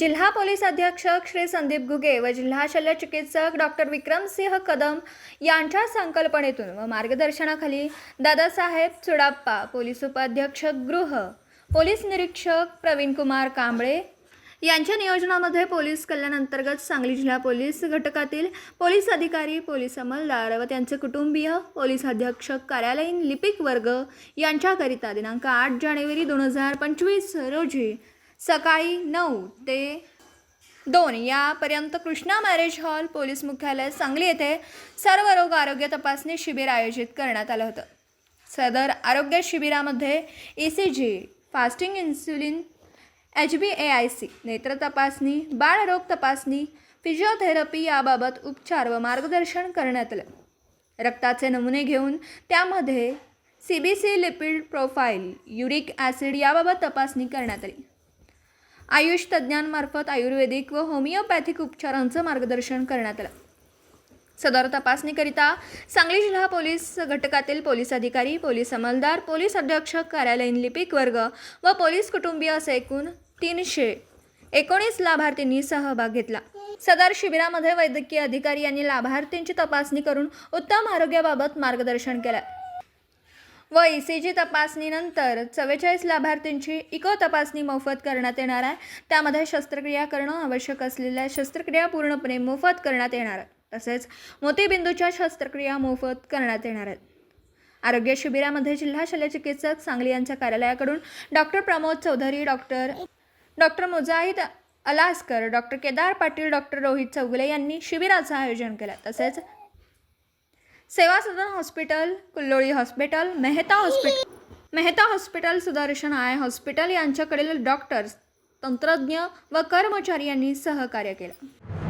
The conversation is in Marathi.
जिल्हा पोलीस अधीक्षक श्री संदीप घुगे व जिल्हा शल्य चिकित्सक डॉक्टर विक्रमसिंह कदम यांच्या संकल्पनेतून व मार्गदर्शनाखाली दादासाहेब चुडाप्पा पोलीस उपाध्यक्षक गृह पोलीस निरीक्षक प्रवीण कुमार कांबळे यांच्या नियोजनामध्ये पोलीस कल्याण अंतर्गत सांगली जिल्हा पोलीस घटकातील पोलीस अधिकारी पोलीस अंमलदार व त्यांचे कुटुंबीय पोलीस अधीक्षक कार्यालयीन लिपिक वर्ग यांच्याकरिता दिनांक आठ जानेवारी दोन हजार पंचवीस रोजी सकाळी नऊ ते दोन यापर्यंत कृष्णा मॅरेज हॉल पोलीस मुख्यालय सांगली येथे सर्व रोग आरोग्य तपासणी शिबिर आयोजित करण्यात आलं होतं. सदर आरोग्य शिबिरामध्ये E C G fasting insulin H B A I C नेत्र तपासणी बाळरोग तपासणी फिजिओथेरपी याबाबत उपचार व मार्गदर्शन करण्यात आलं. रक्ताचे नमुने घेऊन त्यामध्ये C B C lipid profile uric acid याबाबत तपासणी करण्यात आली. आयुष तज्ज्ञांमार्फत आयुर्वेदिक व होमिओपॅथिक उपचारांचं मार्गदर्शन करण्यात आलं. सदर तपासणीकरिता सांगली जिल्हा पोलीस घटकातील पोलीस अधिकारी पोलीस अंमलदार पोलीस अधीक्षक कार्यालयीन लिपिक वर्ग व पोलीस कुटुंबीय असे एकूण तीनशे एकोणीस लाभार्थींनी सहभाग घेतला. सदर शिबिरामध्ये वैद्यकीय अधिकारी यांनी लाभार्थींची तपासणी करून उत्तम आरोग्याबाबत मार्गदर्शन केलं. व ई सी जी तपासणीनंतर चव्वेचाळीस लाभार्थींची इको तपासणी मोफत करण्यात येणार आहे. त्यामध्ये शस्त्रक्रिया करणं आवश्यक असलेल्या शस्त्रक्रिया पूर्णपणे मोफत करण्यात येणार आहे. तसेच मोतीबिंदूच्या शस्त्रक्रिया मोफत करण्यात येणार आहेत. आरोग्य शिबिरामध्ये जिल्हा शल्यचिकित्सक सांगली यांच्या कार्यालयाकडून doctor Pramod Chaudhari doctor doctor Mujahid Alaskar doctor Kedar Patil doctor Rohit Chougule यांनी शिबिराचं आयोजन केलं. तसेच Seva Sadan hospital Kulloli hospital Mehta hospital Mehta hospital Sudarshan eye hospital यांच्याकडील डॉक्टर्स तंत्रज्ञ व कर्मचारी यांनी सहकार्य केलं.